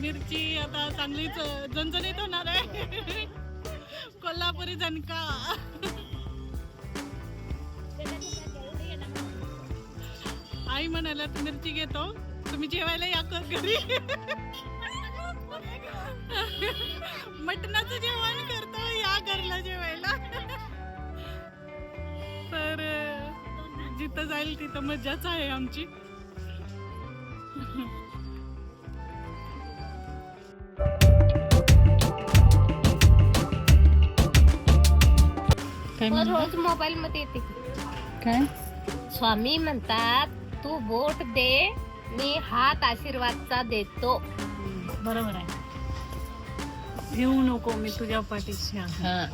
मिरची आता चांगलीच झणझणीत होणार आहे. कोल्हापुरी झणका. आई म्हणाल्या "तू मिरची घेतो. तुम्ही जेवायला या घरी. मटणाचं जेवण करतो या घरला जेवायला. तर जिथं जाईल तिथं मज्जाच आहे आमची. काय? रोज मोबाईल मध्ये येते. काय? स्वामी म्हणतात तू बोट दे मी हात आशीर्वादचा देतो. बरोबर आहे. घेऊ नको मी तुझ्या पाठीशी आहे.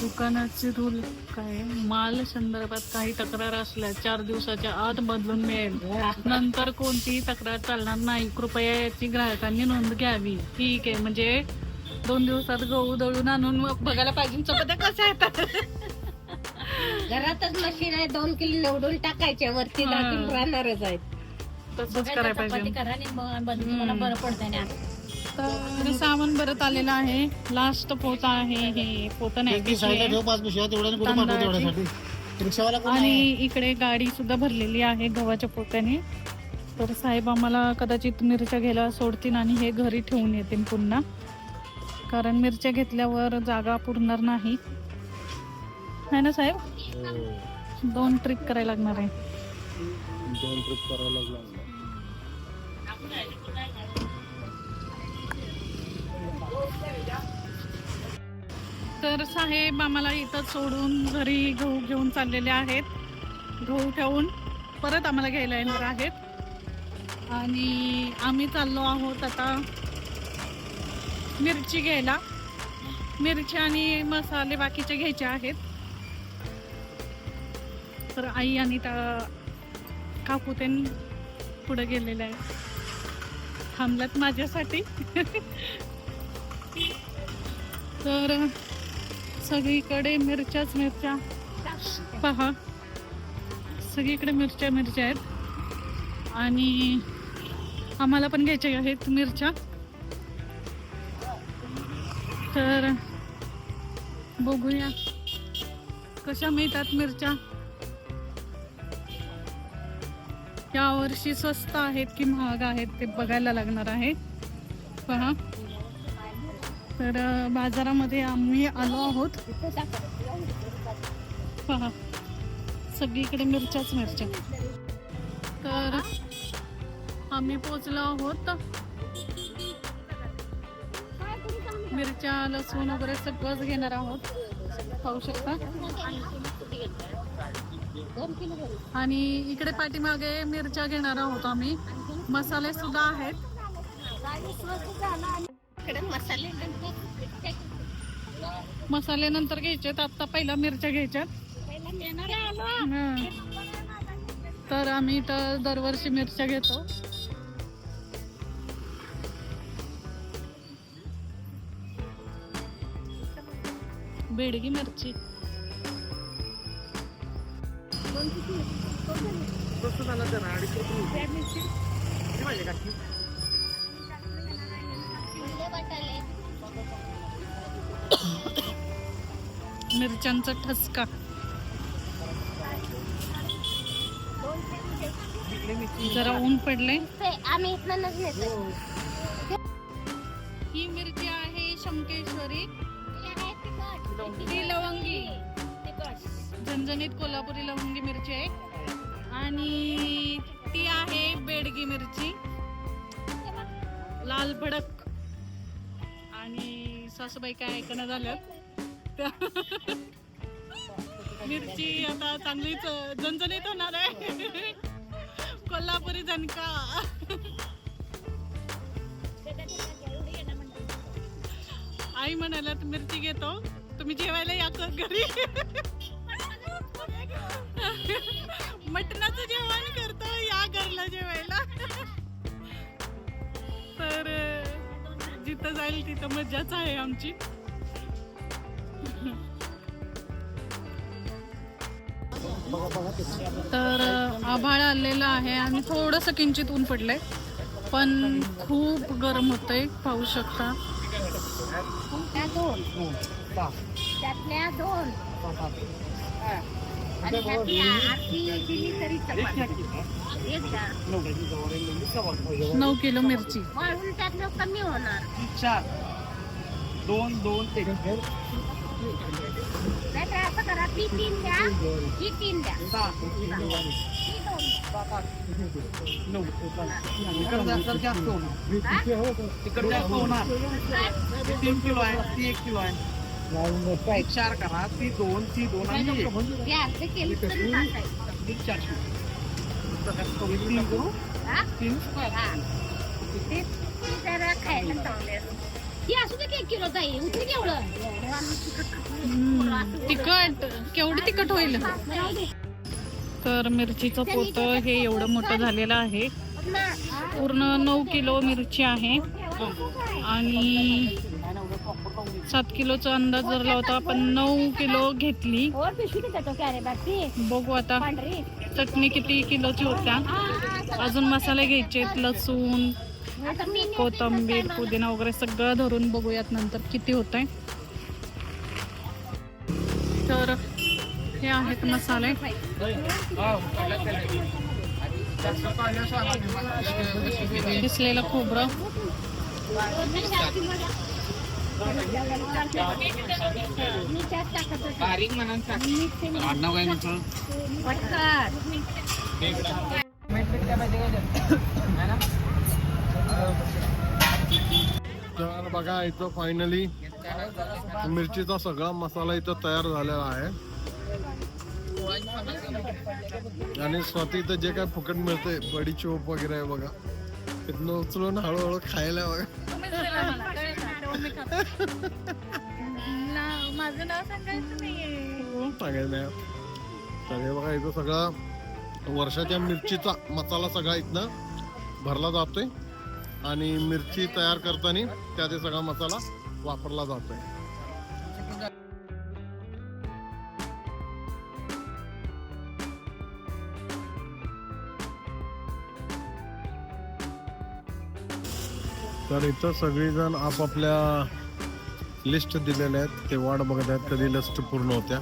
दुकानाचे रूल काय? माल संदर्भात काही तक्रार असल्या चार दिवसाच्या आत बदलून मिळेल. नंतर कोणतीही तक्रार चालणार नाही. कृपया याची ग्राहकांनी नोंद घ्यावी. ठीक आहे. म्हणजे दोन दिवसात गहू दळून आणून मग बघायला पाहिजे. चपात्या कशा येतात घरातच मशीन आहे दोन किलो निवडून टाकायच्या वरती. दाखवून राहणारच आहेत. तसंच करायला पाहिजे. करा आणि बंद तुम्हाला बरं पडतं ना. तर सामान बरत आलेलं आहे. लास्ट पोता आहे हे. पोतं नाही पाच पिशव्या कुठे. तेवढ्यासाठी. रिक्षावाला कोण आणि आहे? इकडे गाडी सुद्धा भरलेली आहे गव्हाच्या पोत्याने. तर साहेब आम्हाला कदाचित मिरच्या घ्यायला सोडतील आणि हे घरी ठेवून येतील पुन्हा. कारण मिरच्या घेतल्यावर जागा पुरणार नाही. है ना साहेब. दोन ट्रिप करायला लागणार आहे. दोन ट्रिप करायला लागला तर साहेब आम्हाला इथं सोडून घरी गहू घेऊन चाललेले आहेत. गहू ठेवून परत आम्हाला घ्यायला येणार आहेत. आणि आम्ही चाललो आहोत आता मिरची घ्यायला मिरची आणि मसाले बाकीचे घ्यायचे आहेत. तर आई आणि त्या काकू ते पुढे गेलेले आहेत. थांबल्यात माझ्यासाठी. तर सगळीकडे मिरच्याच मिरच्या. पहा. सगळीकडे मिरच्या मिरच्या आहेत. आणि आम्हाला पण घ्यायच्या आहेत मिरच्या. तर बघूया. कशा मिळतात मिरच्या? या वर्षी स्वस्त आहेत की महाग आहेत ते बघायला लागणार आहे. पहा. तर बाजारामध्ये आम्ही आलो आहोत. पहा. सगळीकडे मिरच्याच मिरच्या. तर आम्ही पोचलो आहोत. मिरच्या लसूण वगैरे सगळंच घेणार आहोत. पाहू शकता. आणि इकडे पाठीमागे मिरच्या घेणार आहोत आम्ही. मसाले सुद्धा आहेत. मसाले मसाले नंतर घ्यायचेत. आता पहिला मिरच्या घ्यायच्यात. तर आम्ही तर दरवर्षी मिरच्या घेतो. बेडगी मिरची. मिरच्यांचा ठसका. जरा ऊन पडले आम्ही इथनं ही मिरची आहे शंकेश्वरी. ती लवंगी. झणझणीत कोल्हापुरी लवंगी मिरची आहे. आणि ती आहे बेडगी मिरची. लाल भडक. आणि सासूबाई काय ऐकणं झाल्यात त्या- मिरची आता चांगलीच झणझणीत होणार आहे. कोल्हापुरी झणका. आई म्हणाल्यात मिरची घेतो. तुम्ही जेवायला या कर घरी. मटणाचं जेवण करतो या घरला जेवायला. तर जिथं जाईल तिथं मज्जाच आहे आमची. तर आभाळ आलेलं आहे. आणि थोडंसं किंचित ऊन पडलंय पण खूप गरम होतंय पाहू शकता. त्यातल्या दोन. आणि त्यातली आरती दिली तरी चपाती. एक. नऊ किलो मिरची. वाळून त्यातलं कमी होणार. चार. दोन दोन एक. नाहीतर असं करा ती तीन द्या ही तीन द्या. ही दोन. नऊ. इकडं जास्त जास्त होणार? तिकडं जास्त होणार. तीन किलो आहे ती एक किलो आहे. ती चार करा ती दोन ती दोन आणि एक. हे असं केलं तरी चालतंय. ती चारशे तीन करू? हा? तीन? हा. ते- ते जरा खायला चांगले असते. ही असू दे की एक किलो ताई उतरी केवढं तिखट केवढी तिखट होईल? तर मिरचीचं पोत हे एवढं मोठं झालेलं आहे. पूर्ण नऊ किलो मिरची आहे. आणि सात किलोचा अंदाज जर लावता आपण नऊ किलो घेतली. बॅगची बघू आता. चटणी किती किलोची होत्या अजून मसाले घ्यायचे लसूण कोथंबीर पुदिना वगैरे सगळं धरून बघूयात नंतर किती होत आहे तर हे आहेत मसाले. किसलेलं खोबरं मी त्यात टाकत होते. बारीक म्हणून आडनाव काय म्हटलं? पटकन. तर बघा इथं फायनली मिरचीचा सगळा मसाला इथं तयार झालेला आहे. आणि स्वतः इथं जे काय फुकट मिळते बडी चोप वगैरे आहे बघा. तिथनं उचलून हळूहळू खायला बघा. माझं नाव सांगायचं नाहीये. हो, सांगायचं नाही. तर हे बघा इथं सगळा वर्षाच्या मिरचीचा मसाला सगळा इथनं भरला जातोय. आणि मिरची तयार करताना त्यात हे सगळा मसाला वापरला जातोय. तर इथं सगळेजण आपापल्या लिस्ट दिलेल्या आहेत. ते वाट बघत आहेत. कधी लिस्ट पूर्ण होत्या.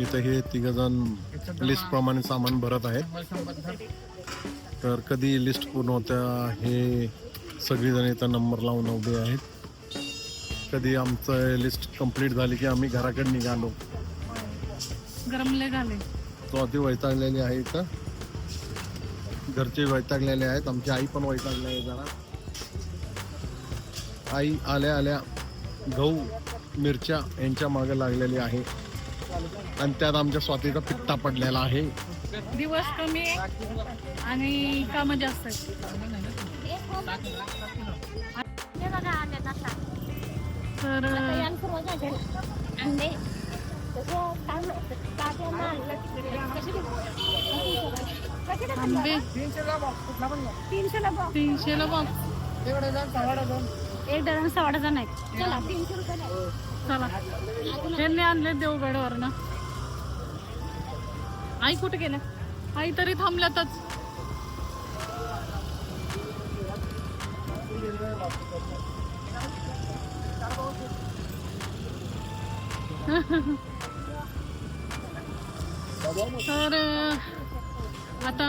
इथं हे तिघ जण लिस्ट प्रमाणे सामान भरत आहेत. तर कधी लिस्ट पूर्ण होत्या हे सगळीजण इथं नंबर लावून उभे आहेत. कधी आमचं लिस्ट कंप्लीट झाली की आम्ही घराकडे निघालो. गरमले झाले तो अति वैतागलेली आहे इथं. घरचे वैतागलेले आहेत. आमची आई पण वैतागली आहे जरा. आई आल्या आल्या गहू मिरच्या यांच्या मागे लागलेली आहे. आणि त्यात आमच्या स्वातीचा पिट्टा पडलेला आहे. दिवस कमी आणि काम जास्त हे. तर तीनशेला बॉक्स. तीनशेला बॉक्स एक डझन सव्वा डझन आहेत. चला. तीनशे रुपये चला. त्यांनी आणले देवगडवर ना. आई कुठे गेल्या? आई तरी थांबल्यातच. तर आता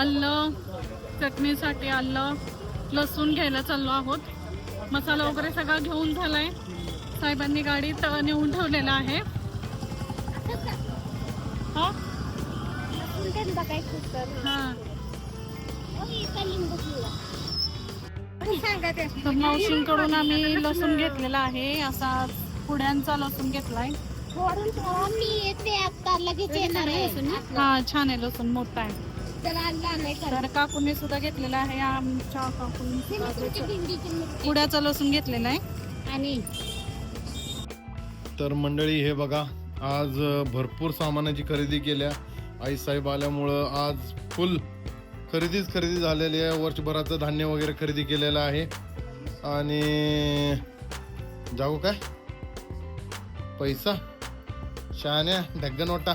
आलं चटणीसाठी आलं लसूण घ्यायला चाललो आहोत. मसाला वगैरे सगळा घेऊन झालाय. साहेबांनी गाडीत नेऊन ठेवलेला आहे. हा? तर. हा मावशींकडून आम्ही लसूण घेतलेला आहे. असा पुड्यांचा लसूण घेतलाय. मी येते आता लगेच येणार आहे. हा छान आहे लसूण मोठा आहे. तर काकूने सुद्धा घेतलेला आहे आमच्या काकून. पुड्याचा लसूण घेतलेला आहे. आणि तर मंडळी हे बघा आज भरपूर सामानाची खरेदी केल्या. आई साहेब आल्यामुळं आज फुल खरेदीच खरेदी झालेली आहे. वर्षभराचं धान्य वगैरे खरेदी केलेलं आहे. आणि जाऊ काय? पैसा? शहाण्या ढग्गनोटा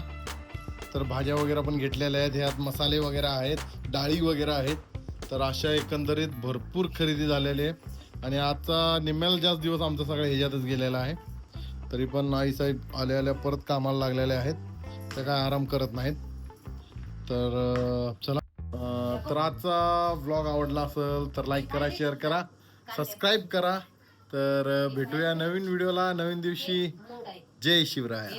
तर भाज्या वगैरे पण घेतलेल्या आहेत. ह्यात मसाले वगैरे आहेत. डाळी वगैरे आहेत. तर अशा एकंदरीत भरपूर खरेदी झालेली आहे. आणि आजचा निम्म्याला जास्त दिवस आमचा सगळा ह्याच्यातच गेलेला आहे. तरी पण आई साहेब आल्या आल्या परत कामाला लागलेले आहेत. तर काय आराम करत नाहीत. तर चला. तर आजचा व्लॉग आवडला असेल तर लाईक करा शेअर करा सबस्क्राईब करा. तर भेटूया नवीन व्हिडिओला नवीन दिवशी. जय शिवराय.